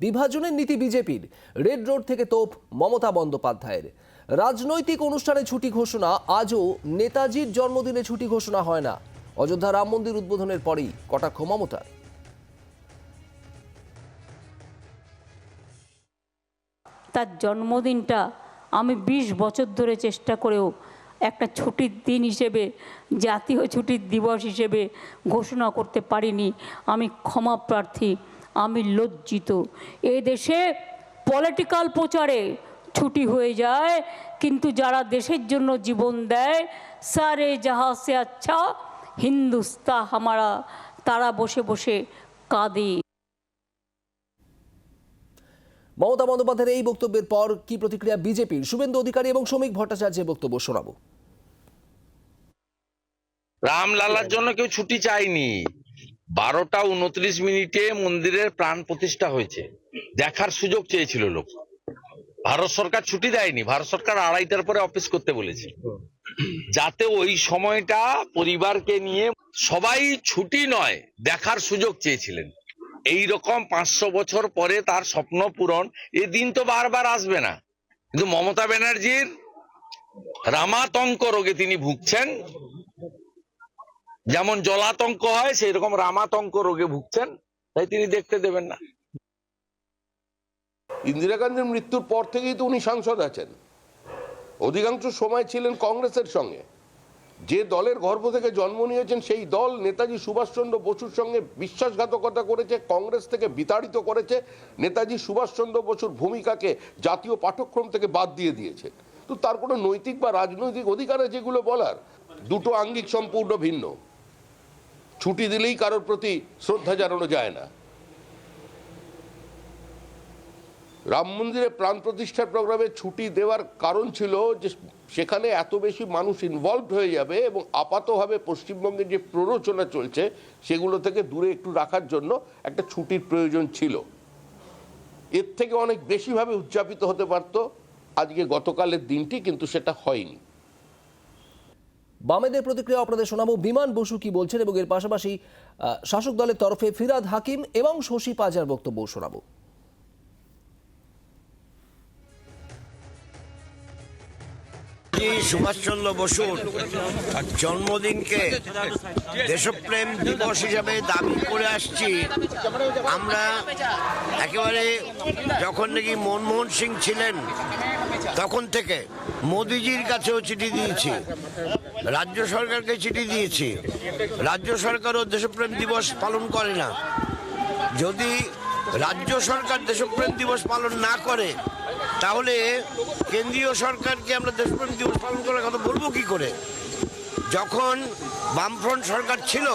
বিভাজনের নীতি বিজেপির। রেড রোড থেকে তোপ মমতা বন্দ্যোপাধ্যায়ের। রাজনৈতিক অনুষ্ঠানে ছুটি ঘোষণা, আজও নেতাজির জন্মদিনে ছুটি ঘোষণা হয় না। অযোধ্যা রাম মন্দির উদ্বোধনের পরেই কটাক্ষ মমতার। তার জন্মদিনটা আমি ২০ বছর ধরে চেষ্টা করেও একটা ছুটির দিন হিসেবে, জাতীয় ছুটির দিবস হিসেবে ঘোষণা করতে পারিনি। আমি ক্ষমা প্রার্থী আমি লজ্জিত। এ দেশে পলিটিক্যাল প্রচারে ছুটি হয়ে যায় কিন্তু যারা দেশের জন্য জীবন দেয় সারে জাহা সে আচ্ছা হিন্দুস্তা হামারা তারা বসে বসে কাঁদে। মমতা বন্দ্যোপাধ্যায়ের এই বক্তব্যের পর কি প্রতিক্রিয়া বিজেপির? শুভেন্দু অধিকারী এবং শ্রমিক ভট্টাচার্যের বক্তব্য শোনাবো। রামলালার জন্য কেউ ছুটি চায়নি। বারোটা উনত্রিশ মিনিটে মন্দিরের প্রাণ প্রতিষ্ঠা হয়েছে। দেখার সুযোগ চেয়েছিল লোক। ভারত সরকার ছুটি দেয়নি। ভারত সরকার আড়াইটার পরে অফিস করতে বলেছে। যাতে ওই সময়টা পরিবারকে নিয়ে সবাই ছুটি নয়, দেখার সুযোগ চেয়েছিলেন। এই রকম পাঁচশো বছর পরে তার স্বপ্ন পূরণ। এ দিন তো বারবার আসবে না। কিন্তু মমতা ব্যানার্জির রামাতঙ্ক রোগে তিনি ভুগছেন। যেমন জলাতঙ্ক হয় সেই রকম রামাতঙ্ক রোগে ভুগছেন, তাই তিনি দেখতে দেবেন না। ইন্দিরা গান্ধীর মৃত্যুর পর থেকেই তো উনি সাংসদ আছেন। অধিকাংশ সময় ছিলেন কংগ্রেসের সঙ্গে। যে দলের গর্ভ থেকে জন্ম নিয়েছেন, সেই দল নেতাজি সুভাষচন্দ্র বসুর সঙ্গে বিশ্বাসঘাতকতা করেছে, কংগ্রেস থেকে বিতাড়িত করেছে। নেতাজি সুভাষচন্দ্র বসুর ভূমিকাকে জাতীয় পাঠ্যক্রম থেকে বাদ দিয়ে দিয়েছে। তো তার কোনো নৈতিক বা রাজনৈতিক অধিকার যেগুলো বলার? দুটো আঙ্গিক সম্পূর্ণ ভিন্ন। ছুটি দিলেই কারোর প্রতি শ্রদ্ধা জানানো যায় না। রাম মন্দিরে প্রাণ প্রতিষ্ঠার প্রোগ্রামে ছুটি দেওয়ার কারণ ছিল যে সেখানে এত বেশি মানুষ ইনভলভড হয়ে যাবে এবং আপাতভাবে পশ্চিমবঙ্গে যে প্ররোচনা চলছে সেগুলো থেকে দূরে একটু রাখার জন্য একটা ছুটির প্রয়োজন ছিল। এর থেকে অনেক বেশিভাবে উদযাপিত হতে পারত। আজকে গতকালের দিনটি কিন্তু সেটা হয়নি। বামেদের প্রতিক্রিয়া আপনাদের শোনাবো। বিমান বসু কি বলছেন এবং এর পাশাপাশি শাসক দলের তরফে ফিরাদ হাকিম এবং শশী পাজার বক্তব্য শোনাবো। সুভাষচন্দ্র বসুর জন্মদিনকে দেশপ্রেম দিবস হিসাবে দাবি করে আসছি। আমরা একেবারে যখন নাকি মনমোহন সিং ছিলেন, তখন থেকে মোদিজির কাছেও চিঠি দিয়েছি, রাজ্য সরকারকে চিঠি দিয়েছি। রাজ্য সরকারও দেশপ্রেম দিবস পালন করে না। যদি রাজ্য সরকার দেশপ্রেম দিবস পালন না করে, তাহলে কেন্দ্রীয় সরকারকে আমরা দেশপ্রেম দিবস পালন করার কথা বলব কি করে? যখন বামফ্রন্ট সরকার ছিল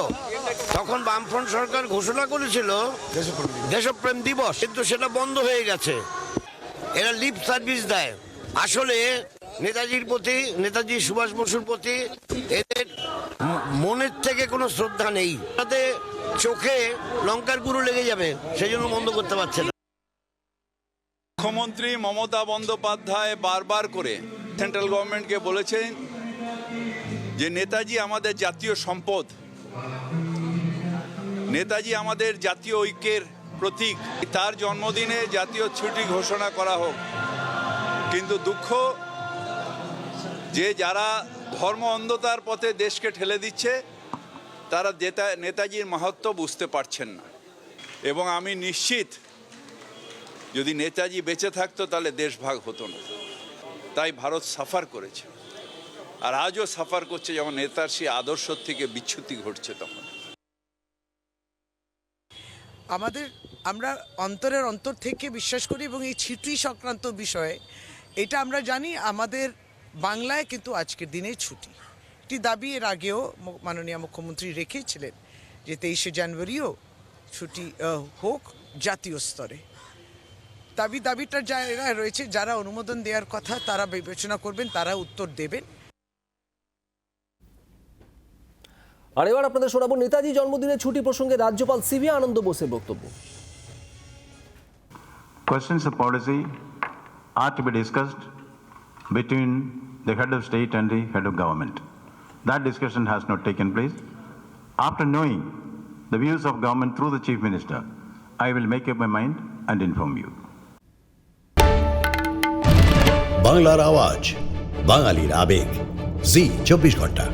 তখন বামফ্রন্ট সরকার ঘোষণা করেছিল দেশপ্রেম দিবস। কিন্তু সেটা বন্ধ হয়ে গেছে। এরা লিপ সার্ভিস দেয়। আসলে নেতাজির প্রতি নেতাজি সুভাষ বসুর প্রতি এদের মনের থেকে কোনো শ্রদ্ধা নেই। তাতে চোখে লঙ্কার গুঁড়ো লেগে যাবে সেই জন্য বন্ধ করতে পারছে না। মুখ্যমন্ত্রী মমতা বন্দ্যোপাধ্যায় বারবার করে সেন্ট্রাল গভর্নমেন্টকে বলেছেন যে নেতাজি আমাদের জাতীয় সম্পদ। নেতাজি আমাদের জাতীয় ঐক্যের প্রতীক। তার জন্মদিনে জাতীয় ছুটি ঘোষণা করা হোক। কিন্তু দুঃখ যে যারা ধর্ম অন্ধতার পথে দেশকে ঠেলে দিচ্ছে, তারা নেতা- নেতাজির মাহাত্ম বুঝতে পারছেন না। এবং আমি নিশ্চিত, যদি নেতাজি বেঁচে থাকতো তাহলে দেশ ভাগ হতো না। তাই ভারত সাফার করেছে। আর আজও সাফার করছে, যেমন নেতার সেই আদর্শ থেকে বিচ্যুতি ঘটছে তখন। আমাদের, আমরা অন্তরের অন্তর থেকে বিশ্বাস করি এবং এই ছুটি সংক্রান্ত বিষয়ে, এটা আমরা জানি আমাদের বাংলায় কিন্তু আজকের দিনে ছুটি। একটি দাবি এর আগেও মাননীয় মুখ্যমন্ত্রী রেখেছিলেন যে তেইশে জানুয়ারিও ছুটি হোক জাতীয় স্তরে। দাবি, দাবিটা জায়গায় রয়েছে, যারা অনুমোদন দেওয়ার কথা তারা বিবেচনা করবেন, তারা উত্তর দেবেন। আর এবার আপনাদের শোনাবো নেতাজি জন্মদিনের ছুটি প্রসঙ্গে রাজ্যপাল সিবি আনন্দ বোসের বক্তব্য Questions of policy are to be discussed between the head of state and the head of government. That discussion has not taken place. After knowing the views of government through the chief minister, I will make up my mind and inform you. বাংলার আওয়াজ বাঙালির আবেগ জি চব্বিশ ঘণ্টা